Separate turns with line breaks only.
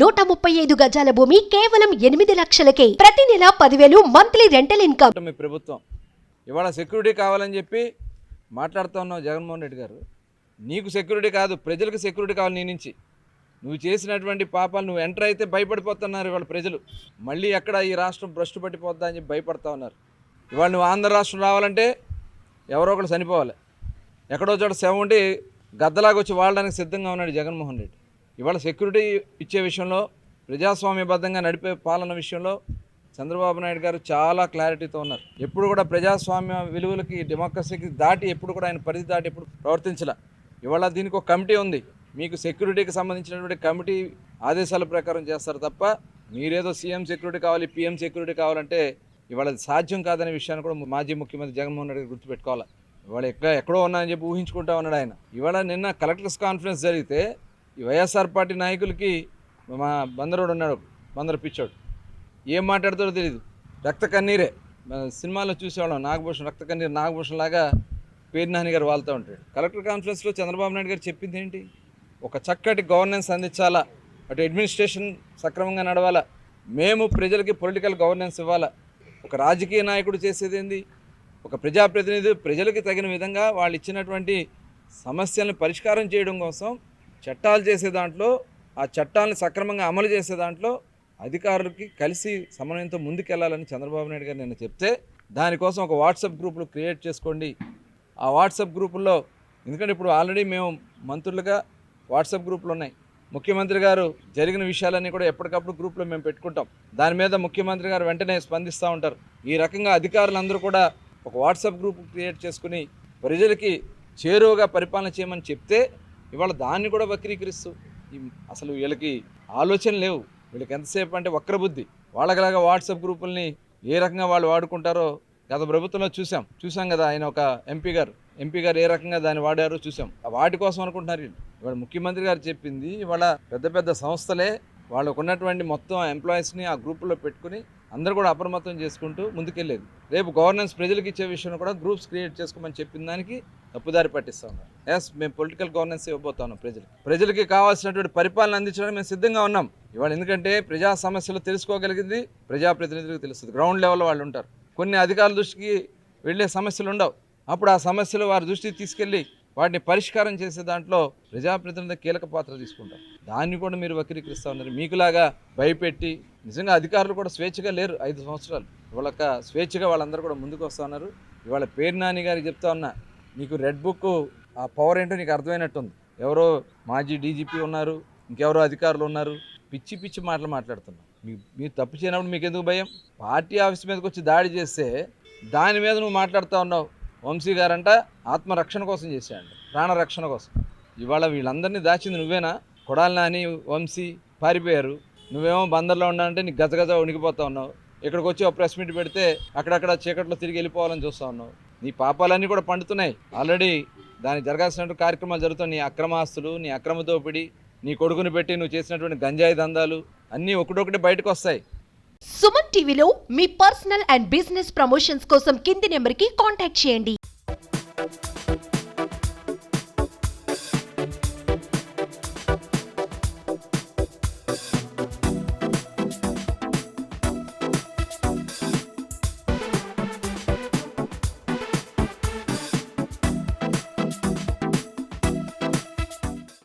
నూట ముప్పై ఐదు గజాల భూమి కేవలం ఎనిమిది లక్షలకే. ప్రతి నెల పదివేలు మంత్లీ రెంటల్ ఇన్కమ్.
మీ ప్రభుత్వం ఇవాళ సెక్యూరిటీ కావాలని చెప్పి మాట్లాడుతూ ఉన్నావు జగన్మోహన్ రెడ్డి గారు. నీకు సెక్యూరిటీ కాదు ప్రజలకు సెక్యూరిటీ కావాలి నీ నుంచి. నువ్వు చేసినటువంటి పాపాలు నువ్వు ఎంటర్ అయితే భయపడిపోతున్నారు ఇవాళ ప్రజలు. మళ్ళీ ఎక్కడ ఈ రాష్ట్రం భ్రష్టు పట్టిపోద్దా అని చెప్పి భయపడతా ఉన్నారు. ఇవాళ నువ్వు ఆంధ్ర రాష్ట్రం రావాలంటే ఎవరో ఒకరు చనిపోవాలి. ఎక్కడో చోట శవం ఉండి గద్దలాగా వచ్చి వాడడానికి సిద్ధంగా ఉన్నాడు జగన్మోహన్ రెడ్డి. ఇవాళ సెక్యూరిటీ ఇచ్చే విషయంలో ప్రజాస్వామ్యబద్ధంగా నడిపే పాలన విషయంలో చంద్రబాబు నాయుడు గారు చాలా క్లారిటీతో ఉన్నారు. ఎప్పుడు కూడా ప్రజాస్వామ్య విలువలకి డెమోక్రసీకి దాటి ఎప్పుడు కూడా ఆయన పరిధి దాటి ఎప్పుడు ప్రవర్తించలే. ఇవాళ దీనికి ఒక కమిటీ ఉంది. మీకు సెక్యూరిటీకి సంబంధించినటువంటి కమిటీ ఆదేశాల ప్రకారం చేస్తారు తప్ప మీరేదో సీఎం సెక్యూరిటీ కావాలి పిఎం సెక్యూరిటీ కావాలంటే ఇవాళ సాధ్యం కాదనే విషయాన్ని కూడా మాజీ ముఖ్యమంత్రి జగన్మోహన్ రెడ్డి గారు గుర్తుపెట్టుకోవాలి. ఇవాళ ఎక్కడ ఎక్కడో ఉన్నాయని చెప్పి ఊహించుకుంటా ఉన్నాడు ఆయన. ఇవాళ నిన్న కలెక్టర్స్ కాన్ఫరెన్స్ జరిగితే ఈ వైఎస్ఆర్ పార్టీ నాయకులకి మా బందరోడు ఉన్నాడు బందరు పిచ్చోడు. ఏం మాట్లాడతాడో తెలియదు రక్త కన్నీరే. సినిమాలో చూసేవాళ్ళం నాగభూషణ్ రక్త కన్నీరు నాగభూషణ్ లాగా పేరునాని గారు వాళ్తూ ఉంటాడు. కలెక్టర్ కాన్ఫరెన్స్లో చంద్రబాబు నాయుడు గారు చెప్పింది ఏంటి? ఒక చక్కటి గవర్నెన్స్ అందించాలా? అటు అడ్మినిస్ట్రేషన్ సక్రమంగా నడవాలా? మేము ప్రజలకి పొలిటికల్ గవర్నెన్స్ ఇవ్వాలా? ఒక రాజకీయ నాయకుడు చేసేది ఏంది? ఒక ప్రజాప్రతినిధి ప్రజలకి తగిన విధంగా వాళ్ళు ఇచ్చినటువంటి సమస్యలను పరిష్కారం చేయడం కోసం చట్టాలు చేసే దాంట్లో ఆ చట్టాలను సక్రమంగా అమలు చేసే దాంట్లో అధికారులకి కలిసి సమన్వయంతో ముందుకెళ్ళాలని చంద్రబాబు నాయుడు గారు నిన్న చెప్తే దానికోసం ఒక వాట్సాప్ గ్రూపులు క్రియేట్ చేసుకోండి. ఆ వాట్సాప్ గ్రూపుల్లో ఎందుకంటే ఇప్పుడు ఆల్రెడీ మేము మంత్రులుగా వాట్సాప్ గ్రూపులు ఉన్నాయి. ముఖ్యమంత్రి గారు జరిగిన విషయాలన్నీ కూడా ఎప్పటికప్పుడు గ్రూప్లో మేము పెట్టుకుంటాం. దాని మీద ముఖ్యమంత్రి గారు వెంటనే స్పందిస్తూ ఉంటారు. ఈ రకంగా అధికారులందరూ కూడా ఒక వాట్సాప్ గ్రూప్ క్రియేట్ చేసుకుని ప్రజలకి చేరువగా పరిపాలన చేయమని చెప్తే ఇవాళ దాన్ని కూడా వక్రీకరిస్తూ. అసలు వీళ్ళకి ఆలోచన లేవు. వీళ్ళకి ఎంతసేపు అంటే వక్రబుద్ధి. వాళ్ళకిలాగా వాట్సాప్ గ్రూపుల్ని ఏ రకంగా వాళ్ళు వాడుకుంటారో గత ప్రభుత్వంలో చూసాం. చూసాం కదా ఆయన ఒక ఎంపీ గారు. ఎంపీ గారు ఏ రకంగా దాన్ని వాడారో చూసాం. ఆ వాటి కోసం అనుకుంటున్నారు వీళ్ళు. ఇవాళ ముఖ్యమంత్రి గారు చెప్పింది ఇవాళ పెద్ద పెద్ద సంస్థలే వాళ్ళకు ఉన్నటువంటి మొత్తం ఎంప్లాయీస్ని ఆ గ్రూపులో పెట్టుకుని అందరూ కూడా అప్రమత్తం చేసుకుంటూ ముందుకెళ్ళేది. రేపు గవర్నెన్స్ ప్రజలకు ఇచ్చే విషయంలో కూడా గ్రూప్స్ క్రియేట్ చేసుకోమని చెప్పిన దానికి తప్పుదారి పట్టిస్తాం ఎస్ మేము పొలిటికల్ గవర్నెన్స్ ఇవ్వబోతున్నాం ప్రజలకు. ప్రజలకి కావాల్సినటువంటి పరిపాలన అందించడానికి మేము సిద్ధంగా ఉన్నాం. ఇవాళ ఎందుకంటే ప్రజా సమస్యలు తెలుసుకోగలిగింది ప్రజాప్రతినిధులకు తెలుస్తుంది. గ్రౌండ్ లెవెల్లో వాళ్ళు ఉంటారు. కొన్ని అధికారుల దృష్టికి వెళ్ళే సమస్యలు ఉండవు. అప్పుడు ఆ సమస్యలు వారి దృష్టికి తీసుకెళ్ళి వాటిని పరిష్కారం చేసే దాంట్లో ప్రజాప్రతినిధి కీలక పాత్ర తీసుకుంటారు. దాన్ని కూడా మీరు వక్రీకరిస్తూ ఉన్నారు. మీకులాగా భయపెట్టి నిజంగా అధికారులు కూడా స్వేచ్ఛగా లేరు ఐదు సంవత్సరాలు. ఇవాళ స్వేచ్ఛగా వాళ్ళందరూ కూడా ముందుకు వస్తూ ఉన్నారు. ఇవాళ పేరు నాని గారికి చెప్తా ఉన్నా నీకు రెడ్ బుక్ ఆ పవర్ ఏంటో నీకు అర్థమైనట్టుంది. ఎవరో మాజీ డీజీపీ ఉన్నారు ఇంకెవరో అధికారులు ఉన్నారు. పిచ్చి పిచ్చి మాటలు మాట్లాడుతున్నారు. మీ మీరు తప్పు చేయనప్పుడు మీకు ఎందుకు భయం? పార్టీ ఆఫీస్ మీదకి వచ్చి దాడి చేస్తే దాని మీద నువ్వు మాట్లాడుతూ ఉన్నావు. వంశీ గారంట ఆత్మరక్షణ కోసం చేశాడు ప్రాణరక్షణ కోసం. ఇవాళ వీళ్ళందరినీ దాచింది నువ్వేనా? కొడాలి నాని వంశీ పారిపోయారు. నువ్వేమో బందర్లో ఉండాలంటే నీకు గజగజ ఉనికిపోతా ఉన్నావు. ఇక్కడికి వచ్చి ఒక ప్రెస్ మీట్ పెడితే అక్కడక్కడ చీకట్లో తిరిగి వెళ్ళిపోవాలని చూస్తూ ఉన్నావు. నీ పాపాలన్నీ కూడా పండుతున్నాయి. ఆల్రెడీ దానికి జరగాల్సినటువంటి కార్యక్రమాలు జరుగుతాయి నీ అక్రమాస్తులు నీ అక్రమ దోపిడీ నీ కొడుకుని పెట్టి నువ్వు చేసినటువంటి గంజాయి దందాలు అన్నీ ఒకటొకటి బయటకు వస్తాయి.
సుమన్ టీవీలో మీ పర్సనల్ అండ్ బిజినెస్ ప్రమోషన్స్ కోసం కింది నెంబర్కి కాంటాక్ట్ చేయండి.